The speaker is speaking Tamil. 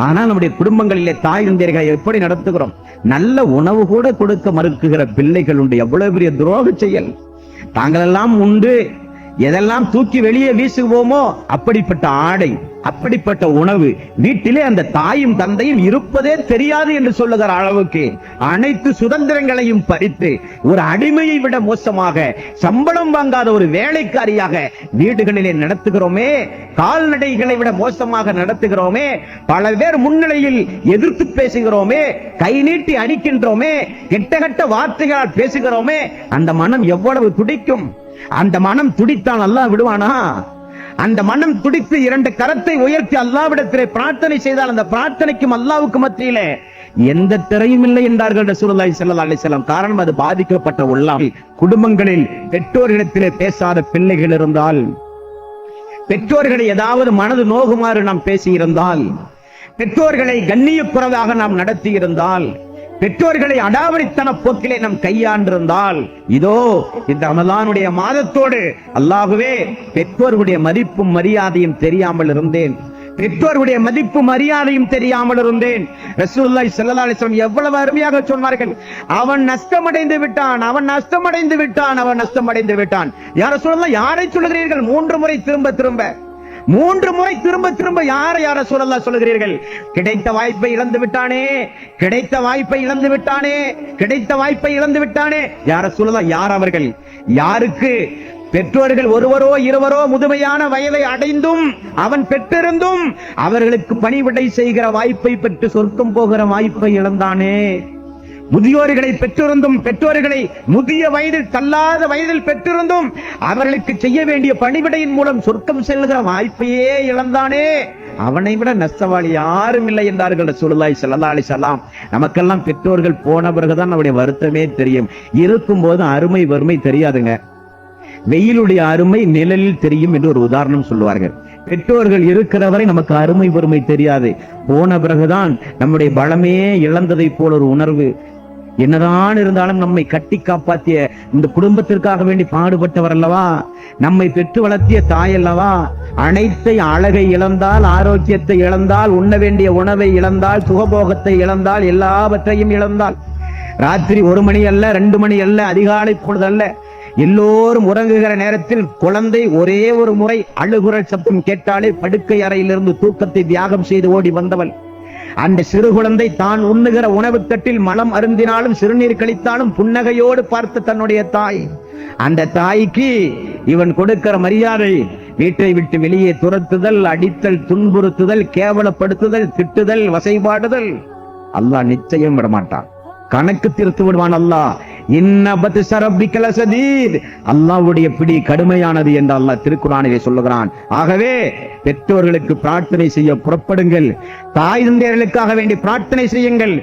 ஆனால் நம்முடைய குடும்பங்களிலே தாய் தந்தையர்களை எப்படி நடத்துகிறோம்? நல்ல உணவு கூட கொடுக்க மறுக்குகிற பிள்ளைகள் உண்டு. எவ்வளவு பெரிய துரோக செயல். தாங்களெல்லாம் உண்டு. எதெல்லாம் தூக்கி வெளியே வீசுவோமோ அப்படிப்பட்ட ஆடை அப்படிப்பட்ட உணவு வீட்டிலே அந்த தாயும் தந்தையும் இருப்பதே தெரியாது என்று சொல்லுகிற அளவுக்கு அனைத்து சுதந்திரங்களையும் பறித்து ஒரு அடிமையை விட மோசமாக சம்பளம் வாங்காத ஒரு வேலைக்காரியாக வீடுகளிலே நடத்துகிறோமே கால்நடைகளை விட மோசமாக நடத்துகிறோமே பல பேர் முன்னிலையில் எதிர்த்து பேசுகிறோமே கை நீட்டி அடிக்கின்றோமே கெட்ட கெட்ட வார்த்தைகளால் பேசுகிறோமே அந்த மனம் எவ்வளவு துடிக்கும்? அந்த மனம் துடித்தான் அல்லாஹ் விடுவானா? அந்த மனம் துடித்து இரண்டு கரத்தை உயர்த்தி அல்லாவிடத்திலே பிரார்த்தனை செய்தால் அந்த பிரார்த்தனைக்கும் அல்லாவுக்கு மத்தியிலே எந்த திரையும் இல்லை என்றார்கள் ரசூலுல்லாஹி ஸல்லல்லாஹு அலைஹி வஸல்லம். காரணம் அது பாதிக்கப்பட்ட உள்ளம். குடும்பங்களில் பெற்றோரிடத்திலே பேசாத பிள்ளைகள் இருந்தால் பெற்றோர்களை ஏதாவது மனது நோகுமாறு நாம் பேசியிருந்தால் பெற்றோர்களை கண்ணியக்குறைவாக நாம் நடத்தி இருந்தால் பெற்றோர்களை அடாவடித்தன போக்கிலே நம் கையாண்டிருந்தால் இதோ இந்த ரமதானுடைய மாதத்தோடு அல்லாகவே பெற்றோர்களுடைய மதிப்பும் மரியாதையும் தெரியாமல் இருந்தேன். பெற்றோர்களுடைய மதிப்பு மரியாதையும் தெரியாமல் இருந்தேன். ரசூல்லாய் ஸல்லல்லாஹு எவ்வளவு அருமையாக சொன்னார்கள். அவன் நஷ்டமடைந்து விட்டான் அவன் நஷ்டமடைந்து விட்டான் அவன் நஷ்டமடைந்து விட்டான். யார சொல்லலாம் யாரை சொல்லுகிறீர்கள்? மூன்று முறை திரும்ப திரும்ப. மூன்று முறை திரும்ப திரும்ப யார யார சூழல்லா சொல்லுகிறீர்கள்? கிடைத்த வாய்ப்பை இழந்து விட்டானே கிடைத்த வாய்ப்பை இழந்து விட்டானே கிடைத்த வாய்ப்பை இழந்து விட்டானே. யார சூழலா யார் அவர்கள்? யாருக்கு? பெற்றோர்கள் ஒருவரோ இருவரோ முதுமையான வயதை அடைந்தும் அவன் பெற்றிருந்தும் அவர்களுக்கு பணிவிடை செய்கிற வாய்ப்பை பெற்று சொர்க்கம் போகிற வாய்ப்பை இழந்தானே. முதியோர்களை பெற்றிருந்தும் பெற்றோர்களை முதிய வயதில் தள்ளாத வயதில் பெற்றிருந்தும் அவர்களுக்கு செய்ய வேண்டிய பணிவிடையின் மூலம் சொர்க்கம் செல்கிற வாய்ப்பையே இழந்தானே. அவனை விட நஷ்டவாளி யாரும் இல்லை என்றார்கள் சுழலாய் ஸல்லல்லாஹு அலைஹி நமக்கெல்லாம் பெற்றோர்கள் போன பிறகுதான் நம்முடைய வருத்தமே தெரியும். இருக்கும் போது அருமை வறுமை தெரியாதுங்க. வெயிலுடைய அருமை நிழலில் தெரியும் என்று ஒரு உதாரணம் சொல்லுவார்கள். பெற்றோர்கள் இருக்கிற வரை நமக்கு அருமை வறுமை தெரியாது. போன பிறகுதான் நம்முடைய பலமே இழந்ததை போல ஒரு உணர்வு என்னதான் இருந்தாலும் நம்மை கட்டி காப்பாத்திய இந்த குடும்பத்திற்காக வேண்டி பாடுபட்டவர் அல்லவா? நம்மை பெற்று வளர்த்திய தாய் அல்லவா? அனைத்தை அழகை இழந்தால் ஆரோக்கியத்தை இழந்தால் உண்ண வேண்டிய உணவை இழந்தால் சுகபோகத்தை இழந்தால் எல்லாவற்றையும் இழந்தால். ராத்திரி ஒரு மணி அல்ல ரெண்டு மணி அல்ல அதிகாலை பொழுது அல்ல. எல்லோரும் உறங்குகிற நேரத்தில் குழந்தை ஒரே ஒரு முறை அழுகுரல் சத்தம் கேட்டாலே படுக்கை அறையிலிருந்து தூக்கத்தை தியாகம் செய்து ஓடி வந்தவள். அந்த சிறு குழந்தை தான் உண்ணுகிற உணவு தட்டில் மலம் அருந்தினாலும் சிறுநீர் கழித்தாலும் புன்னகையோடு பார்த்த தன்னுடைய தாய். அந்த தாய்க்கு இவன் கொடுக்கிற மரியாதை வீட்டை விட்டு வெளியே துரத்துதல் அடித்தல் துன்புறுத்துதல் கேவலப்படுத்துதல் திட்டுதல் வசைபாடுதல். அல்லாஹ் நிச்சயம் விடமாட்டான். கணக்கு திருத்து விடுவான் அல்லாஹ். இன்னபத் சரப்பிக்கல சதீத். அல்லாஹ்வுடைய பிடி கடுமையானது என்று அல்லாஹ் திருக்குறானிலே சொல்லுகிறான். ஆகவே பெற்றோர்களுக்கு பிரார்த்தனை செய்ய புறப்படுங்கள். தாய் தந்தையர்களுக்காக வேண்டி பிரார்த்தனை செய்யுங்கள்.